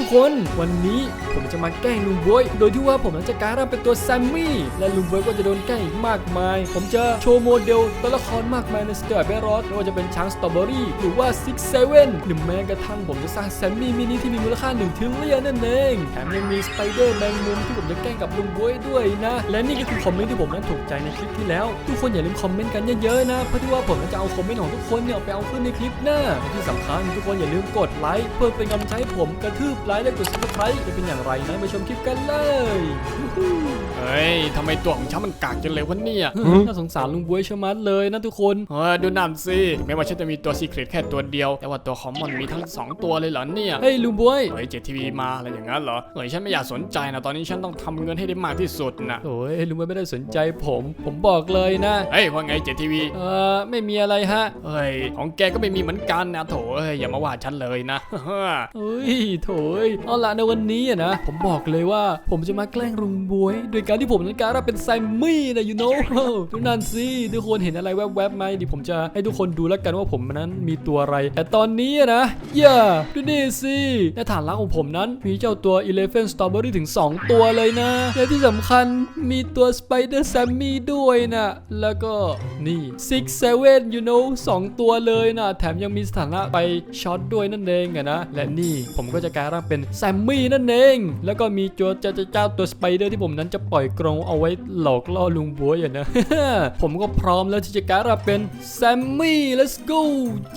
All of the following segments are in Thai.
ทุกคนวันนี้ผมจะมาแกล้งลุงบวย โดยที่ว่าผมจะกายร่างเป็นตัวแซมมี่ และลุงบวยก็จะโดนแกล้งอีกมากมาย ผมจะโชว์โมเดลตัวละครมากมายในสเตอร์เบรอสไม่ว่าจะเป็นช้างสตรอเบอรี่หรือว่าซิกเซเว่นหรือแม้กระทั่งผมจะสร้างแซมมี่มินิที่มีมูลค่า1ทิลเลียนนั่นเองแถมยังมีสไปเดอร์แมงมุมที่ผมจะแกล้งกับลุงบวยด้วยนะ และนี่ก็คือคอมเมนต์ที่ผมนั้นถูกใจในคลิปที่แล้ว ทุกคนอย่าลืมคอมเมนต์กันเยอะๆนะเพราะที่ว่าผมจะเอาคอมเมนต์ของทุกคนเนี่ยไปเอาขึ้นในคลิปหน้าที่สำคัญทุกคนอย่าลืมกดไลค์เพื่อเป็นกำลังใจให้ผมกระทืบไลค์และกด subscribe จะเป็นอย่างไรนะไปชมคลิปกันเลยเฮ้ยทำไมตัวของฉันมันกากจังเลยวะเนี่ย น่าสงสารลุงบวยชะมัดเลยนะทุกคนเฮ้ยดูน้ำสิไม่ว่าฉันจะมีตัวซีเครตแค่ตัวเดียว แต่ว่าตัวของมันมีทั้งสองตัวเลยเหรอเนี่ย เฮ้ยลุงบวยเฮ้ยเจ็ทีวีมาอะไรอย่างนั้นเหรอเฮ้ยฉันไม่อยากสนใจนะตอนนี้ฉันต้องทำเงินให้ได้มากที่สุดนะโอ้ยลุงบวยไม่ได้สนใจผม ผมบอกเลยนะ เฮ้ยว่าไงเจ็ทีวีเออไม่มีอะไรฮะเฮ้ยของแกก็ไม่มีเหมือนกันนะโถเอ้ยอย่ามาว่าฉันเลยนะเฮ้ยโถยเอาละในวันนี้นะ ผมบอกเลยว่าผมจะมาแกล้งลุงบวย โดยการที่ผมนั้นการเป็นแซมมี่นะ you know ทุกนั่นสิทุกคนเห็นอะไรแวบๆไหมดิผมจะให้ทุกคนดูแล้วกันว่าผมนั้นมีตัวอะไร แต่ตอนนี้นะอย่าดูนี่สิในฐานลักของผมนั้นมีเจ้าตัว Elephant Strawberry ถึง 2 ตัวเลยนะและที่สำคัญมีตัว Spider Sammy ด้วยนะ แล้วก็นี่ Six Seven you know 2 ตัวเลยนะ แถมยังมีสถานะไปช็อตด้วยนั่นเองอะนะ และนี่ผมก็จะการางเป็นแซมมี่นั่นเอง แล้วก็มีตัวเจ้าเจ้าตัวสไปเดอร์ที่ผมนั้นจะปล่อยกรงเอาไว้หลอกล่อลุงบัวอย่างนะ ผมก็พร้อมแล้วที่จะกลายร่างเป็นแซมมี่ let's go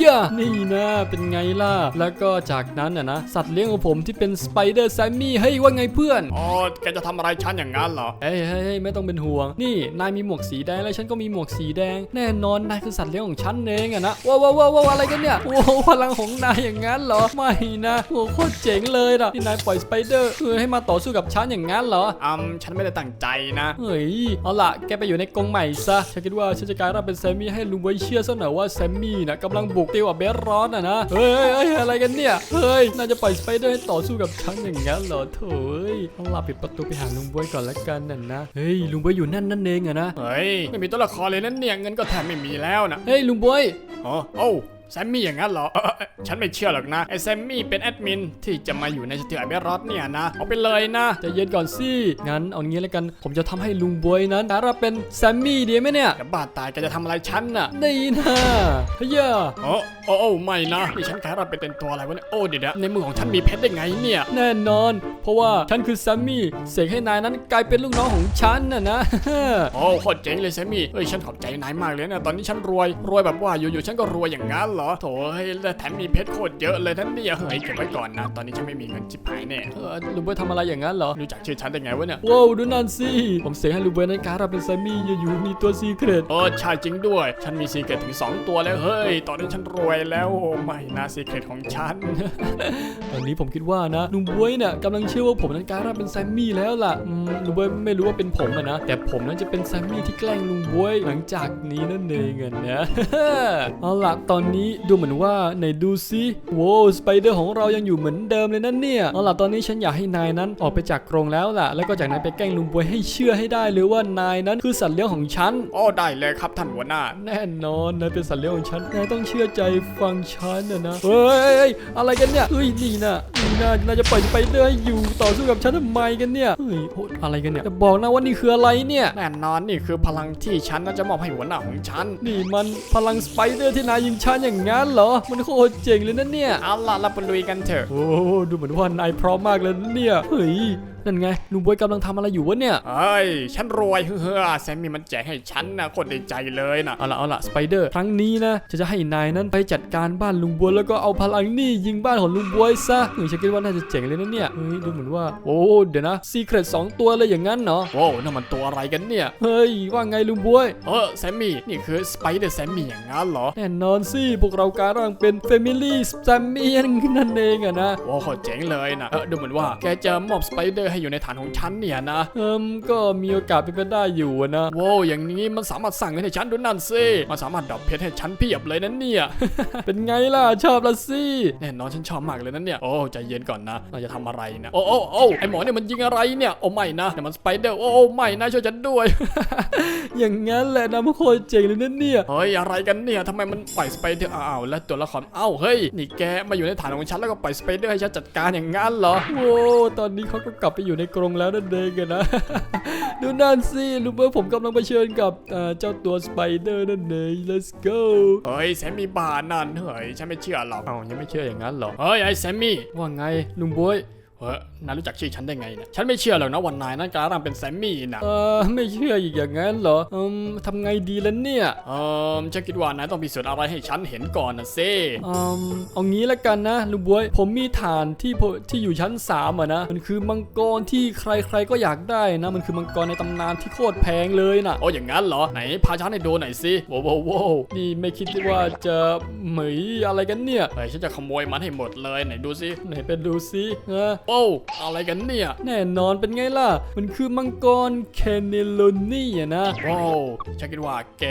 ย่านี่นะเป็นไงล่ะ แล้วก็จากนั้นอะนะ สัตว์เลี้ยงของผมที่เป็นสไปเดอร์แซมมี่เฮ้ยว่าไงเพื่อนอ๋อแกจะทำอะไรฉันอย่างนั้นเหรอเฮ้ยเฮ้ยเฮ้ยไม่ต้องเป็นห่วง นี่นายมีหมวกสีแดงแล้วฉันก็มีหมวกสีแดง แน่นอนนายคือสัตว์เลี้ยงของฉันเองอะนะว้าวว้าวว้าวว้าวอะไรกันเนี่ยโอ้โหพลังของนายอย่างนั้นเหรอไม่นะโอ้โหโคตรเจ๋งเลยนะนี่นายปล่อยสไปเดอร์คือให้มาต่อสู้กับฉันอย่างนั้นเหรออืมฉันไม่ได้ตั้งใจนะ เฮ้ยเอาล่ะแกไปอยู่ในกรงใหม่ซะฉันคิดว่าฉันจะกลายร่างเป็นแซมมี่ให้ลุงไว้เชื่อซะหน่อยว่าแซมมี่นะกำลังบุกตีกับเบสร้อนอะนะเฮ้ยเฮ้ยเฮ้ยอะไรกันเนี่ยเฮ้ยน่าจะปล่อยสไปเดอร์ให้ต่อสู้กับฉันอย่างนั้นเหรอโถ่เอ้ยเอาล่ะปิดประตูไปหาลุงบวยก่อนละกันน่ะนะเฮ้ยลุงบวยอยู่นั่นนั่นเองอะนะเฮ้ยไม่มีตัวละครเลยนั่นเนี่ยเงินก็แทบไม่มีแล้วนะเฮ้ยลุงบวยอ๋อโอ้า แซมมี่อย่างนั้นเหรอเอ่อเอ่อฉันไม่เชื่อหรอกนะ ไอ้แซมมี่เป็นแอดมินที่จะมาอยู่ในสเตียร์เบรอสเนี่ยนะ เอาไปเลยนะใจะเย็นก่อนสิ งั้นเอางี้แล้วกัน ผมจะทำให้ลุงบวยนั้นกลายร่างเป็นแซมมี่ดีไหมเนี่ยจะบ้าตายแกจะทำอะไรฉันน่ะนี่นะเฮ้ยโอ้โอ้โอ้ไม่นะนี่ฉันแค่เราไปเป็นตัวอะไรวะเนี่ย โอ้เดี๋ยวนะในมือของฉันมีเพชรได้ไงเนี่ย แน่นอน เพราะว่าฉันคือแซมมี่ เสกให้นายนั้นกลายเป็นลูกน้องของฉันน่ะนะ โอ้โคตรเจ๋งเลยแซมมี่เฮ้ยฉันขอบใจนายมากเลยนะ ตอนนี้ฉันรวย รวยแบบว่าอยู่ๆฉันก็รวยอย่างงั้นเหรอโถเฮ้ยและแถมมีเพชรโคตรเยอะเลยท่านเนี่ยเฮ้ยเก็บไว้ก่อนนะ ตอนนี้ฉันไม่มีเงินจิบหายแน่เออลุงบวยทำอะไรอย่างนั้นเหรอรู้จักชื่อฉันได้ไงวะเนี่ยว้าวดูนั่นสิผมเสกให้ลุงบวยนั้นกลายร่างเป็นแซมมี่อยู่ๆมีตัวซีเครตโอ้ใช่จริงด้วย ฉันมีซีเกตถึง 2 ตัวแล้วเฮ้ย ตอนนี้ฉันรวยแล้วโอ้ไม่นะซีเกตของฉัน ตอนนี้ผมคิดว่านะลุงบวยเนี่ยกำลังเชื่อว่าผมนั้นกลายร่างเป็นแซมมี่แล้วล่ะอืมลุงบวยไม่รู้ว่าเป็นผมอะนะแต่ผมนั้นจะเป็นแซมมี่ที่แกล้งลุงบวยหลังจากนี้นั่นเองอะนะเอาล่ะตอนนี้ดูเหมือนว่าไหนดูซิโว้สไปเดอร์ของเรายังอยู่เหมือนเดิมเลยนั่นเนี่ยเอาล่ะตอนนี้ฉันอยากให้นายนั้นออกไปจากกรงแล้วล่ะ แล้วก็จากนั้นไปแกล้งลุงบวยให้เชื่อให้ได้เลยว่านายนั้นคือสัตว์เลี้ยงของฉันโอ้ได้เลยครับท่านหัวหน้า แน่นอนนายเป็นสัตว์เลี้ยงของฉันนายต้องเชื่อใจฟังฉันนะนะเฮ้ยเฮ้ยอะไรกันเนี่ยเฮ้ยนี่นะ นี่นะนายจะปล่อยสไปเดอร์ให้อยู่ต่อสู้กับฉันทำไมกันเนี่ยเฮ้ยโหอะไรกันเนี่ยจะบอกนะว่านี่คืออะไรเนี่ยแน่นอนนี่คือพลังที่ฉันน่าจะมอบให้หัวหน้าของฉันนี่มันพลังสไปเดอร์ที่นายยิงฉันอย่างงั้นเหรอ มันโคตรเจ๋งเลยนะเนี่ยเอาล่ะเราไปลุยกันเถอะโอ้ดูเหมือนว่านายพร้อมมากเลยนะเนี่ยเฮ้ยนั่นไงลุงบวยกำลังทำอะไรอยู่วะเนี่ยเฮ้ยฉันรวยเฮ้อแซมมี่มันแจกให้ฉันนะโคตรดีใจเลยนะเอาละเอาละสไปเดอร์ครั้งนี้นะจะจะให้นายนั้นไปจัดการบ้านลุงบวยแล้วก็เอาพลังนี่ยิงบ้านของลุงบวยซะเฮ้ยฉันคิดว่าน่าจะเจ๋งเลยนะเนี่ยเฮ้ยดูเหมือนว่าโอ้เดี๋ยวนะซีเครตสองตัวเลยอย่างนั้นเนาะโว้วนั่นมันตัวอะไรกันเนี่ยเฮ้ยว่าไงลุงบวยเออแซมมี่นี่คือสไปเดอร์แซมมี่อย่างนั้นเหรอแน่นอนสิพวกเราการร่างเป็นเฟมิลี่แซมมี่นั่นเองอะนะโอ้โหเจ๋งเลยนะเออดูเหมือนว่าแกจะมอบสไปเดอร์ให้อยู่ในฐานของฉันเนี่ยนะ เอิมก็มีโอกาสเป็นไปได้อยู่อะนะโว้วอย่างนี้มันสามารถสั่งเงินให้ฉันดูนั่นสิมันสามารถดรอปเพชรให้ฉันเพียบเลยนะเนี่ย เป็นไงล่ะชอบละสิแน่นอนฉันชอบมากเลยนะเนี่ยโอ้ใจเย็นก่อนนะเราจะทำอะไรนะโอ้โอ้โอ้ไอหมอเนี่ยมันยิงอะไรเนี่ยโอ้ไม่นะเนี่ยมันสไปเดอร์โอ้โอ้ไม่นะช่วยฉันด้วย อย่างงั้นแหละนะมันโคตรเจ๋งเลยนะเนี่ยเฮ้ยอะไรกันเนี่ยทำไมมันปล่อยสไปเดอร์อ้าวแล้วตัวละครเอ้าเฮ้ยนี่แกมาอยู่ในฐานของฉันแล้วก็ปล่อยสไปเดอร์ให้ฉันจัดการอย่างงั้นเหรอโว้ตอนนี้เขาก็กลับไปอยู่ในกรงแล้วนั่นเองอะนะ ดูนั่นสิรู้ไหมผมกำลังเผชิญกับเอ่อเจ้าตัวสไปเดอร์นั่นเอง let's go เฮ้ยแซมมี่บานั่นเฮ้ยฉันไม่เชื่อหรอกเอ้ายังไม่เชื่ออย่างนั้นเหรอเฮ้ยไอแซมมี่ว่าไงลุงบวยเฮ้ย นายรู้จักชื่อฉันได้ไงเนี่ย ฉันไม่เชื่อหรอกนะวันนายนั้นกำลังเป็นแซมมี่นะเออไม่เชื่ออีกอย่างนั้นเหรออืมทำไงดีล่ะเนี่ยเออฉันคิดว่านายต้องพิสูจน์อะไรให้ฉันเห็นก่อนนะเซ่อืมเอางี้ละกันนะลุงบวย ผมมีฐานที่ผมที่อยู่ชั้นสามอะนะ มันคือมังกรที่ใครๆก็อยากได้นะ มันคือมังกรในตำนานที่โคตรแพงเลยน่ะโอ้อย่างนั้นเหรอไหนพาฉันให้ดูหน่อยสิโว้วโว้วโว้วนี่ไม่คิดว่าจะเหมยอะไรกันเนี่ยเฮ้ยฉันจะขโมยมันให้หมดเลยไหนดูสิไหนเป็นดูซิฮะโอ้อะไรกันเนี่ย แน่นอนเป็นไงล่ะ มันคือมังกรแคนเนโลนี่อะนะว้าวฉันคิดว่าแก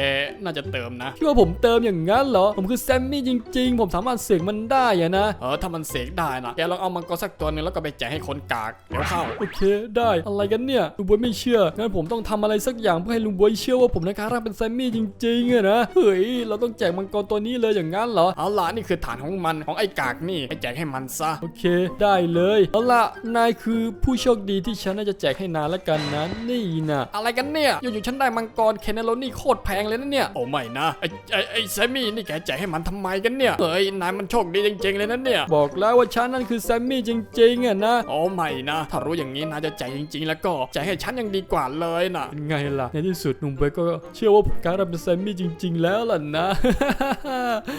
น่าจะเติมนะคิดว่าผมเติมอย่างนั้นเหรอ ผมคือแซมมี่จริง ๆ ผมสามารถเสกมันได้อะนะ เออถ้ามันเสกได้นะ แกลองเอามังกรสักตัวหนึงแล้วก็ไปแจกให้คนกากเดี๋ยวเข้า โอเคได้อะไรกันเนี่ยลุงบวยไม่เชื่อ งั้นผมต้องทำอะไรสักอย่างเพื่อให้ลุงบวยเชื่อว่าผมนะครับเป็นแซมมี่จริงๆอะนะ เฮ้ย เราต้องแจกมังกรตัวนี้เลยอย่างนั้นเหรอ เอาล่ะนี่คือฐานของมันของไอ้กากนี่ไปแจกให้มันซะ โอเค ได้เลย เอาละนายคือผู้โชคดีที่ฉันน่าจะแจกให้นายละกันนะนี่นะอะไรกันเนี่ยอยู่ๆฉันได้มังกรเคนเนโรนี่โคตรแพงเลยนะเนี่ยโอ้ไม่นะไอ้ไอ้ไอ้แซมมี่นี่แกแจกให้มันทำไมกันเนี่ยเฮ้ยนายมันโชคดีจริงๆเลยนะเนี่ยบอกแล้วว่าฉันนั่นคือแซมมี่จริงๆอะนะโอ้ไม่นะ ถ้ารู้อย่างนี้นายจะแจกจริง ๆ แล้วก็แจกให้ฉันยังดีกว่าเลยนะเป็นไงล่ะในที่สุดหนุ่มเบย์ก็เชื่อว่าผมการรับเป็นแซมมี่จริง ๆ แล้วล่ะนะ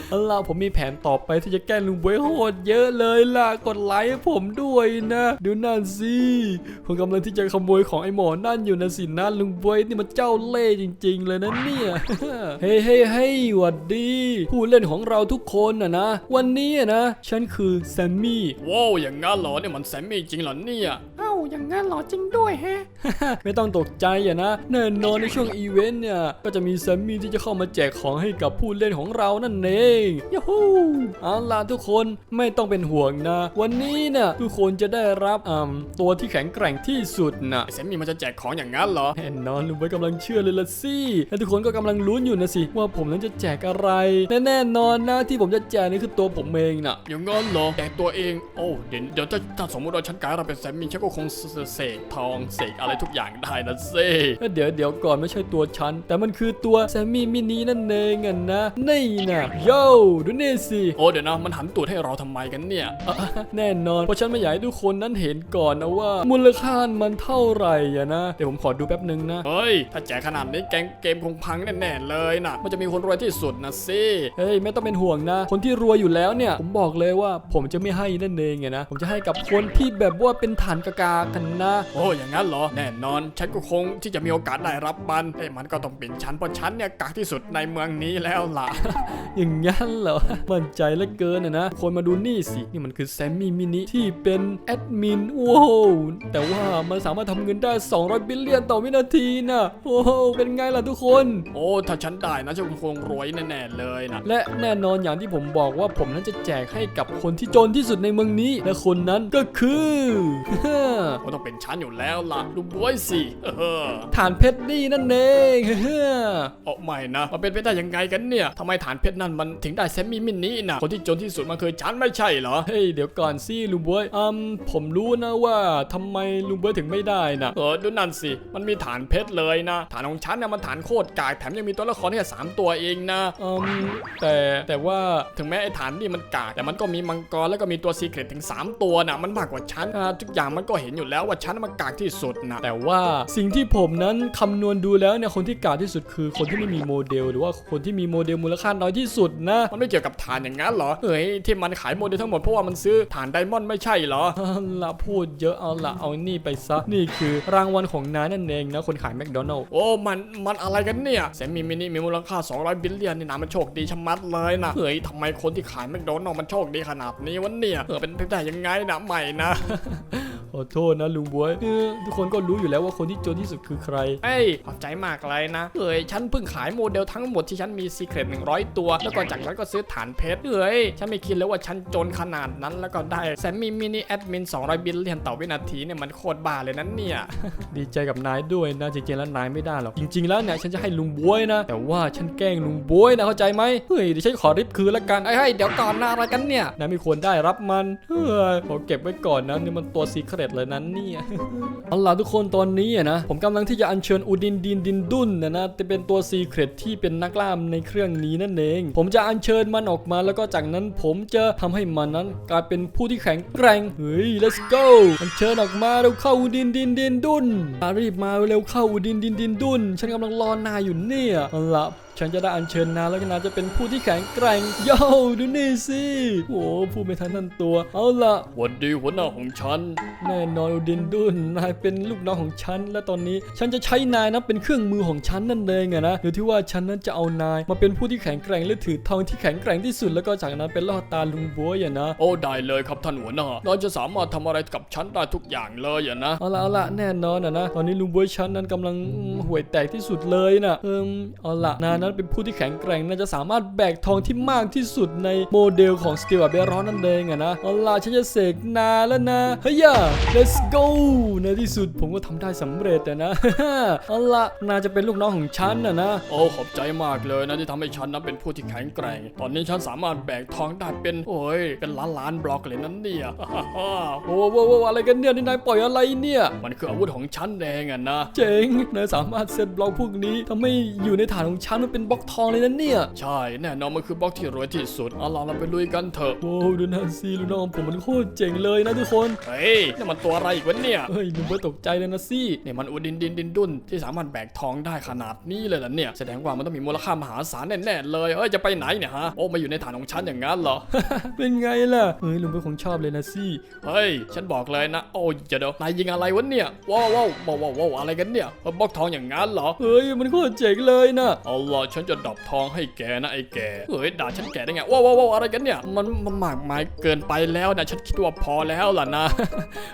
เอาล่ะผมมีแผนต่อไปที่จะแกล้งลุงเบย์โหดเยอะเลยล่ะกดไลค์ให้ผมด้วยนะดูนั่นสิผมกำลังที่จะขโมยของไอ้หมอนั่นอยู่นะสินะลุงเบย์นี่มันเจ้าเล่ห์จริง ๆ เลยนะเนี่ยเฮ้ยเฮ้ยเฮ้ยหวัดดี ผู้เล่นของเราทุกคนนะนะ วันนี้อะนะฉันคือแซมมี่ว้าวอย่างงั้นเหรอเนี่ยมันแซมมี่จริงเหรอเนี่ยเอ้าอย่างงั้นเหรอจริงด้วยแฮะไม่ต้องตกใจอะนะแน่นอนในช่วงอีเวนต์เนี่ยก็จะมีแซมมี่ที่จะเข้ามาแจกของให้กับผู้เล่นของเรานั่นเองยูฮูเอาล่ะทุกคนไม่ต้องเป็นห่วงนะ วันนี้เนี่ยทุกคนจะได้รับอ่าตัวที่แข็งแกร่งที่สุดนะไอ้แซมมี่มันจะแจกของอย่างงั้นเหรอแน่นอนลุงไว้กำลังเชื่อเลยละสิและทุกคนก็กำลังลุ้นอยู่นะสิว่าผมนั้นจะแจกอะไรและแน่นอนนะที่ผมจะแจกนี่คือตัวผมเองน่ะอย่างงั้นเหรอแจกตัวเองโอ้เดี๋ยวเดี๋ยวถ้าถ้าสมมติว่าฉันกลายเราเป็นแซมมี่ฉันก็คงเสกทองเสกอะไรทุกอย่างได้นะเซ่ก็เดี๋ยวเดี๋ยวก่อนไม่ใช่ตัวฉันแต่มันคือตัวแซมมี่มินินั่นเองอะนะนี่นะโย่ดูนี่สิโอ้เดี๋ยวนะมันหันตูดให้เราทำไมกันเนี่ยอะแน่นอนเพราะฉันไม่อยากให้ทุกคนนั้นเห็นก่อนนะว่า มูลค่ามันเท่าไหร่อะนะ เดี๋ยวผมขอดูแป๊บนึงนะ เฮ้ย ถ้าแจกขนาดนี้แกงเกมคงพังแน่ๆเลยนะมันจะมีคนรวยที่สุดนะสิเฮ้ยไม่ต้องเป็นห่วงนะ คนที่รวยอยู่แล้วเนี่ยผมบอกเลยว่าผมจะไม่ให้นั่นเองไงนะผมจะให้กับคนที่แบบว่าเป็นฐานกากากันนะโอ้อย่างนั้นเหรอแน่นอนฉันก็คงที่จะมีโอกาสได้รับมันเอ้ยมันก็ต้องเป็นฉันเพราะฉันเนี่ยกากที่สุดในเมืองนี้แล้วล่ะ อย่างงั้นเหรอมั่นใจเหลือเกินอะนะคนมาดูนี่สินี่มันคือแซมมี่มินิที่เป็นแอดมินว้าวแต่ว่ามันสามารถทำเงินได้ 200 บิลเลียนต่อวินาทีนะโอ้โหเป็นไงล่ะทุกคน โอ้ถ้าฉันได้นะฉันคงรวยแน่ๆเลยนะและแน่นอนอย่างที่ผมบอกว่าผมนั้นจะแจกให้กับคนที่จนที่สุดในเมืองนี้ และคนนั้นก็คือก็ต้องเป็นฉันอยู่แล้วล่ะดูบวยสิเออฐานเพชรนี่นั่นเองโอ้ไม่นะมันเป็นไปได้ยังไงกันเนี่ยทำไมฐานเพชรนั่นมันถึงได้แซมมี่มินนี่นะคนที่จนที่สุดมันคือฉันไม่ใช่เหรอเฮ้ยเดี๋ยวก่อนสิลุงบวยอืมผมรู้นะว่าทำไมลุงบวยถึงไม่ได้นะเออดูนั่นสิ มันมีฐานเพชรเลยนะ ฐานของฉันเนี่ยมันฐานโคตรกากแถมยังมีตัวละครแค่สามตัวเองนะอืมแต่แต่ว่าถึงแม้ไอ้ฐานนี่มันกากแต่มันก็มีมังกรแล้วก็มีตัวซีเครตถึง 3 ตัวนะมันมากกว่าฉันอ่าทุกอย่างมันก็เห็นอยู่แล้วว่าฉันมันกากที่สุดนะแต่ว่าสิ่งที่ผมนั้นคำนวณดูแล้วเนี่ยคนที่กาดที่สุดคือคนที่ไม่มีโมเดล หรือว่าคนที่มีโมเดลมูลค่าน้อยที่สุดนะ มันไม่เกี่ยวกับฐานอย่างนั้นเหรอเฮ้ยที่มันขายโมเดลทั้งหมดเพราะว่ามันซื้อฐานไดมอนด์ไม่ใช่เหรอเอาละพูดเยอะเอาละเอานี่ไปซะนี่คือรางวัลของนายนั่นเองนะคนขายแมคโดนัลล์โอ้มันมันอะไรกันเนี่ยแซมมี่มินิมีมูลค่า 200 บิลเลียนนี่นะมันโชคดีชะมัดเลยนะเฮ้ยทำไมคนที่ขายแมคโดนัลด์มันโชคดีขนาดนี้วะเนี่ยเออเป็นไปได้ยังไงนะใหม่นะ ขอโทษนะลุงบวยเออทุกคนก็รู้อยู่แล้วว่าคนที่จนที่สุดคือใคร เอ้ยขอบใจมากเลยนะเอ้ยฉันเพิ่งขายโมเดลทั้งหมดที่ฉันมีซีเครต100ตัว แล้วก็จากนั้นก็ซื้อฐานเพชรเอ้ยฉันไม่คิดเลยว่าฉันจนขนาดนั้นแล้วก็ได้แซมมี่มินิแอดมิน200 บิลเลียนต่อวินาทีเนี่ยมันโคตรบ้าเลยนั้นเนี่ย ดีใจกับนายด้วยนะจริงๆแล้วนายไม่ได้หรอกจริง ๆแล้วเนี่ยฉันจะให้ลุงบวยนะ แต่ว่าฉันแกล้งลุงบวยนะเข้าใจไหมเฮ้ยเดี๋ยวฉันขอริบคืนละกันไอ้ยเฮ้ยเดี๋ยวก่อนนะอะไรกันเนี่ยนายไม่ควรได้รับมันเฮ้ยขอเก็บไว้ก่อนนะนี่มันตัวซีเครตเลยนั้นเนี่ยเอาล่ะทุกคนตอนนี้อะนะ ผมกำลังที่จะอัญเชิญอูดินดินดินดุนนะนะจะเป็นตัวซีเครตที่เป็นนักล่ามในเครื่องนี้นั่นเอง ผมจะอัญเชิญมันออกมาแล้วก็จากนั้นผมจะทำให้มันนั้น กลายเป็นผู้ที่แข็งแกร่งเฮ้ย let's go อัญเชิญออกมาเร็วเข้าอูดินดินดินดุนรีบมาเร็วเข้าอูดินดินดินดุนฉันกำลังรอนายอยู่เนี่ยเอาล่ะ ฉันจะได้อัญเชิญนายแล้วก็นายจะเป็นผู้ที่แข็งแกร่งโย่ดูนี่สิโอ้พูดไม่ทันทันตัว เอาล่ะหวันดีหัวหน้าของฉัน แน่นอนอูดินดุนนายเป็นลูกน้องของฉัน และตอนนี้ฉันจะใช้นายนะเป็นเครื่องมือของฉันนั่นเองอะนะหรือที่ว่าฉันนั้นจะเอานาย มาเป็นผู้ที่แข็งแกร่งและถือทองที่แข็งแกร่งที่สุดแล้วก็จากนั้นเป็นล่อตาลุงบัวอย่างนะ โอ้ได้เลยครับท่านหัวหน้าเราจะสามารถทำอะไรกับฉันได้ทุกอย่างเลยอะนะเอาละเอาละแน่นอนอะนะ ตอนนี้ลุงบัวฉันนั้นกำลังอืมห่วยแตกที่สุดเลยนะเอิมเอาละนายนั้นเป็นผู้ที่แข็งแกร่งน่าจะสามารถแบกทองที่มากที่สุดในโมเดลของสตีลเบรอนนั่นเองอะนะเอาละฉันจะเสกนาแล้วนะเฮ้ย let's go ในที่สุดผมก็ทำได้สำเร็จอะนะเอาละนายจะเป็นลูกน้องของฉันอะนะโอ้ขอบใจมากเลยนะที่ทำให้ฉันนั้นเป็นผู้ที่แข็งแกร่ง ตอนนี้ฉันสามารถแบกทองได้เป็นโอ้ยเป็นล้านล้านๆบล็อกเลยนั่นเนี่ยโอ้โหอะไรกันเนี่ยนี่นายปล่อยอะไรเนี่ย มันคืออาวุธของฉันเองอะนะ เจ๋งนายสามารถเซตบล็อกพวกนี้ทำให้อยู่ในฐานของฉันมันเป็นบล็อกทองเลยนะเนี่ย ใช่แน่นอนมันคือบล็อกที่รวยที่สุดเอาล่ะเราไปลุยกันเถอะโอ้ดูนั่นสิลูกน้องผมมันโคตรเจ๋งเลยนะทุกคนเฮ้ยนี่มันตัวอะไรอีกวะเนี่ยเฮ้ยลุงเบิร์ตตกใจเลยนะสินี่มันอุดินดินดินดุนที่สามารถแบกทองได้ขนาดนี้เลยเหรอเนี่ย แสดงว่ามันต้องมีมูลค่ามหาศาลแน่ๆเลยเอ้ยจะไปไหนเนี่ยฮะโอ้มาอยู่ในฐานของฉันอย่างนั้นเหรอ เป็นไงล่ะเฮ้ยลุงเบิร์ตคงชอบเลยนะสิเฮ้ยฉันบอกเลยนะ โอ้ยเดี๋ยวนายยิงอะไรวะเนี่ยว้าวว้าวว้าวว้าวว้าวอะไรกันเนี่ยเออบล็อกทองอย่างนั้นเหรอเฮ้ยมันโคตรเจ๋งเลยนะเอาล่ะฉันจะดับทองให้แกนะไอ้แกเฮ้ยด่าฉันแกได้ไงว้าวว้าวว้าวอะไรกันเนี่ย มันมันมากมายเกินไปแล้วนะฉันคิดว่าพอแล้วล่ะนะ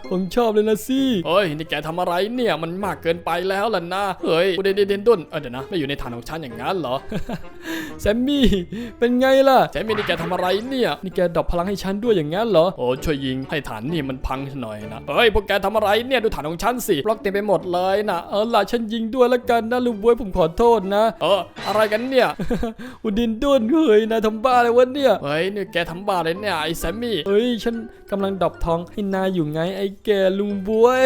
ผมชอบเลยนะสิเฮ้ยนี่แกทำอะไรเนี่ยมันมากเกินไปแล้วล่ะนะเฮ้ยอุเดนเดนเดนดุนเออเดี๋ยวนะไม่อยู่ในฐานของฉันอย่างนั้นเหรอแซมมี่เป็นไงล่ะแซมมี่นี่แกทำอะไรเนี่ยนี่แกดรอปพลังให้ฉันด้วยอย่างงั้นเหรอโอ้ช่วยยิงให้ฐานนี่มันพังหน่อยนะเฮ้ยพวกแกทำอะไรเนี่ยดูฐานของฉันสิบล็อกเต็มไปหมดเลยนะเอาล่ะฉันยิงด้วยละกันนะลุงบวยผมขอโทษนะ เอออะไรกันเนี่ยอุดินดุนเฮ้ยนายทำบ้าเลยวะเนี่ยเฮ้ยนี่แกทำบ้าเลยเนี่ยไอ้แซมมี่เฮ้ยฉันกำลังดรอปทองให้นายอยู่ไงไอ้แกลุงบวย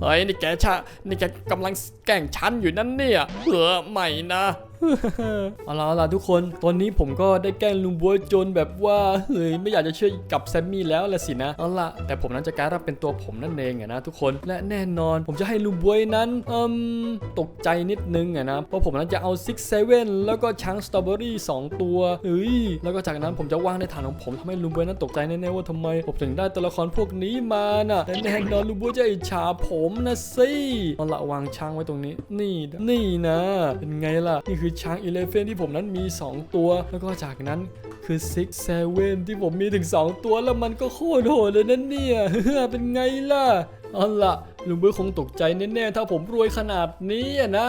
เฮ้ยนี่แกชะนี่แกกำลังแกล้งฉันอยู่นั่นเนี่ยเออไม่นะ เอาล่ะเอาล่ะทุกคนตอนนี้ผมก็ได้แกล้งลุงบัวจนแบบว่าเฮ้ยไม่อยากจะเชื่อกับแซมมี่แล้วละสินะเอาล่ะแต่ผมนั้นจะกายรับเป็นตัวผมนั่นเองอะนะทุกคนและแน่นอนผมจะให้ลุงบัวนั้นอืมตกใจนิดนึงอะนะเพราะผมนั้นจะเอาซิกเซเว่นแล้วก็ช้างสตรอเบอรี่สองตัวเฮ้ยแล้วก็จากนั้นผมจะวางในฐานของผมทำให้ลุงบัวนั้นตกใจแน่ๆว่าทำไมผมถึงได้ตัวละครพวกนี้มาน่ะและแน่นอนลุงบัวจะอิจฉาผมนะสิเอาล่ะวางช้างไว้ตรงนี้ นี่นี่นะเป็นไงล่ะนี่คือช้างอีเลฟเฟนที่ผมนั้นมี 2 ตัว แล้วก็จากนั้นคือซิกเซเว่นที่ผมมีถึง 2 ตัวแล้วมันก็โคตรโหดเลยนั่นเนี่ยเป็นไงล่ะเอาล่ะลุงเบิร์ดคงตกใจแน่ๆถ้าผมรวยขนาดนี้อะนะ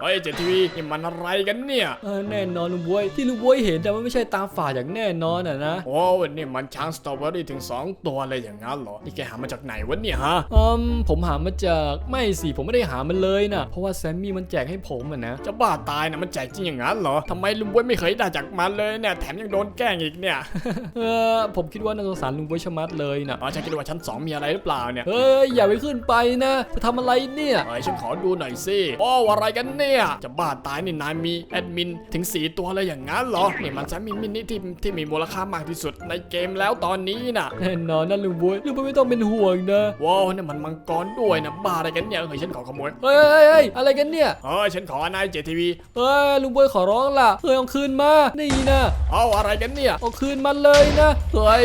เฮ้ยเจทีวีนี่มันอะไรกันเนี่ยเออแน่นอนลุงบวยที่ลุงบวยเห็นแต่มันไม่ใช่ตาฝาดอย่างแน่นอนอะนะโอ้นี่มันช้างสตรอเบอรี่ถึง 2 ตัวเลยอย่างนั้นเหรอนี่แกหามาจากไหนวะเนี่ยฮะอืมผมหามาจากไม่สิผมไม่ได้หามันเลยนะเพราะว่าแซมมี่มันแจกให้ผมอะนะจะบ้าตายนะมันแจกจริงอย่างนั้นเหรอทำไมลุงบวยไม่เคยได้จากมันเลยเนี่ยแถมยังโดนแกล้งอีกเนี่ยเออผมคิดว่าน่าสงสารลุงบวยชะมัดเลยนะอ๋อฉันคิดว่าชั้นสองมีอะไรหรือเปล่าเนี่ยเฮ้ยอย่าไปขึ้นไปนะจะทำอะไรเนี่ยเฮ้ยฉันขอดูหน่อยสิโอ้อะไรกันเนี่ย จะบ้าตายนี่นายมีแอดมินถึง 4 ตัวเลยอย่างนั้นเหรอนี่มันจะมีมินิที่ที่มีมูลค่ามากที่สุดในเกมแล้วตอนนี้น่ะแน่นอนนะลุงบวยลุงบวยไม่ต้องเป็นห่วงนะว้าวนี่มันมังกรด้วยนะบ้าอะไรกันเนี่ยเฮ้ยฉันขอขโมยเฮ้ยเฮ้ยเฮ้ยอะไรกันเนี่ยเฮ้ยฉันขอนายเจทีวีเฮ้ยลุงบวยขอร้องล่ะเฮ้ยเอาคืนมานี่นะเอาอะไรกันเนี่ยเอาคืนมาเลยนะเฮ้ย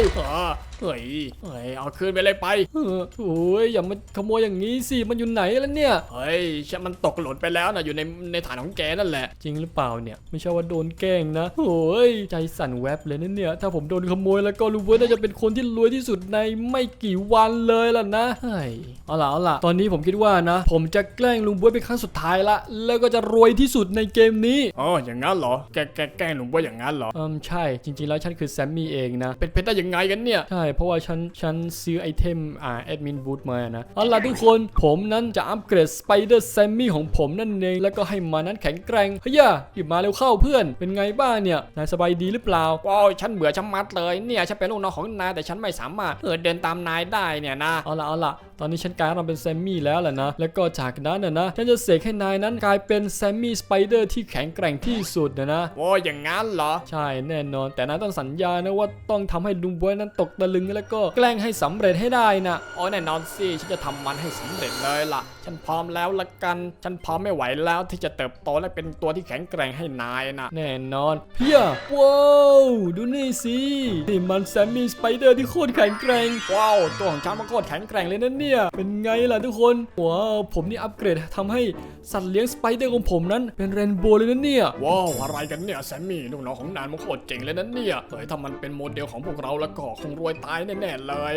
เออเฮ้ยเฮ้ยเอาคืนไปเลยไปเออโอ้ยอย่ามาขโมยอย่างนี้สิมันอยู่ไหนแล้วเนี่ยเฮ้ยฉันมันตกหล่นไปแล้วนะอยู่ในในฐานของแกนั่นแหละ จริงหรือเปล่าเนี่ยไม่ใช่ว่าโดนแกล้งนะโอ้ยใจสั่นแวบเลยนะเนี่ย ถ้าผมโดนขโมยแล้วก็รู้ว่าน่าจะเป็นคนที่รวยที่สุดในไม่กี่วันเลยล่ะนะเฮ้ยเอาล่ะเอาล่ะตอนนี้ผมคิดว่านะ ผมจะแกล้งลุงบ๊วยเป็นครั้งสุดท้ายละ แล้วก็จะรวยที่สุดในเกมนี้อ๋ออย่างงั้นเหรอแกแกแกล้งหนุ่มว่าอย่างงั้นเหรออืมใช่จริง ๆแล้วฉันคือแซมมี่เองนะ เป็นเพชรได้ยังไงกันเนี่ยใช่เพราะว่าฉันฉันซื้อไอเทมอ่าแอดมินบูธมานะเอาล่ะทุกคนผมนั้นจะอัปเกรดสไปเดอร์แซมมี่ของผมนั่นเอง แล้วก็ให้มานั้นแข็งแกร่งเฮ้ยหยิบมาเร็วเข้าเพื่อน เป็นไงบ้างเนี่ยนายสบายดีหรือเปล่าโอ้ยฉันเบื่อชะมัดเลยเนี่ยฉันเป็นลูกน้องของนายแต่ฉันไม่สามารถเออเดินตามนายได้เนี่ยนะเอาล่ะเอาล่ะ ตอนนี้ฉันกลายร่างเป็นแซมมี่แล้วแหละนะ แล้วก็จากนั้นนะนะฉันจะเสกให้นายนั้นกลายเป็นแซมมี่สไปเดอร์ที่แข็งแกร่งที่สุดนะนะโอ้อย่างงั้นเหรอ ใช่แน่นอน แต่นายต้องสัญญานะว่าต้องทำให้ลุงบวยนั้นตกตะลึงแล้วก็แกล้งให้สำเร็จให้ได้นะอ๋อแน่นอนสิฉันจะทำมันให้สำเร็จเลยล่ะ ฉันพร้อมแล้วละกันฉันพร้อมไม่ไหวแล้วที่จะเติบโตและเป็นตัวที่แข็งแกร่งให้นายนะแน่นอน เพียว้าวดูนี่สินี่มันแซมมี่สไปเดอร์ที่โคตรแข็งแกร่งว้าวตัวของฉันมันโคตรแข็งแกร่งเลยเลยนะเนี่ย เป็นไงล่ะทุกคนว้าวผมนี่อัปเกรดทำให้สัตว์เลี้ยงสไปเดอร์ของผมนั้นเป็นเรนโบว์เลยนะเนี่ย ว้าวอะไรกันเนี่ยแซมมี่ลูกน้องของนายมันโคตรเจ๋งเลยนะเนี่ยเฮ้ยถ้ามันเป็นโมเดลของพวกเราแล้วก็คงรวยตายแน่ๆเลย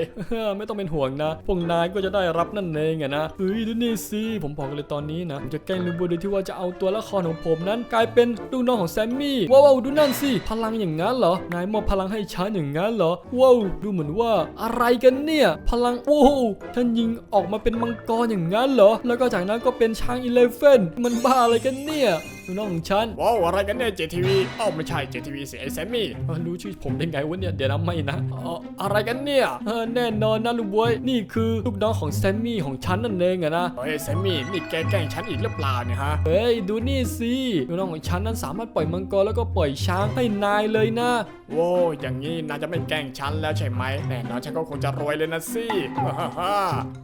ไม่ต้องเป็นห่วงนะ พวกนายก็จะได้รับนั่นเองอะนะเฮ้ยดูนี่สิผมบอกเลยตอนนี้นะผมจะแกล้งลุงบัวโดยที่ว่าจะเอาตัวละครของผมนั้น กลายเป็นลูกน้องของแซมมี่ว้าวดูนั่นสิพลังอย่างนั้นเหรอนายมอบพลังให้ฉันอย่างนั้นเหรอว้าวดูเหมือนว่าอะไรกันเนี่ย พลังโอ้โหฉันยิงออกมาเป็นมังกรอย่างนั้นเหรอ แล้วก็จากนั้นก็เป็นช้างอีเลฟเฟนมันบ้าอะไรกันเนี่ย ลูกน้องของฉันว้าวอะไรกันเนี่ย JTV อ้าวไม่ใช่ JTV สิไอ้แซมมี่เอ้ารู้ชื่อผมได้ไงวะเนี่ยเดี๋ยวนะไม่นะเอ่ออะไรกันเนี่ยเออแน่นอนนะลุงบวยนี่คือลูกน้องของแซมมี่ของฉันนั่นเองอะนะเฮ้ยแซมมี่นี่แกแกล้งฉันอีกหรือเปล่าเนี่ยฮะเฮ้ยดูนี่สิลูกน้องของฉันนั้นสามารถปล่อยมังกรแล้วก็ปล่อยช้างให้นายเลยนะโว้ยอย่างนี้นายจะไม่แกล้งฉันแล้วใช่ไหมแน่นอนฉันก็คงจะรวยเลยนะสิฮ่าฮ่า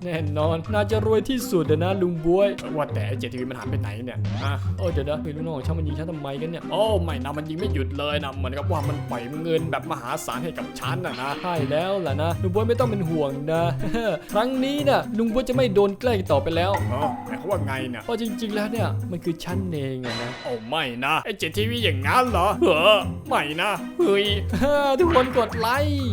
แน่นอนน่าจะรวยที่สุดเลยนะลุงบวยว่าแต่เจทีวีมันหายไปไหนเนี่ยอะโอ้เดี๋ยวนะเฮ้ยลูกน้องของฉันมันยิงฉันทำไมกันเนี่ยโอ้ไม่นะมันยิงไม่หยุดเลยนะเหมือนกับว่ามันปล่อยเงินแบบมหาศาลให้กับฉันนะนะใช่แล้วล่ะนะลุงบวยไม่ต้องเป็นห่วงนะครั้งนี้นะลุงบวยจะไม่โดนแกล้งต่อไปแล้วอ๋อหมายความว่าไงเนี่ยเพราะจริง ๆ แล้วเนี่ยมันคือฉันเองอะนะโอ้ไม่นะไอ้เจทีวีอย่างงั้นเหรอเฮ้อไม่นะเฮ้ยทุกคนกดไลค์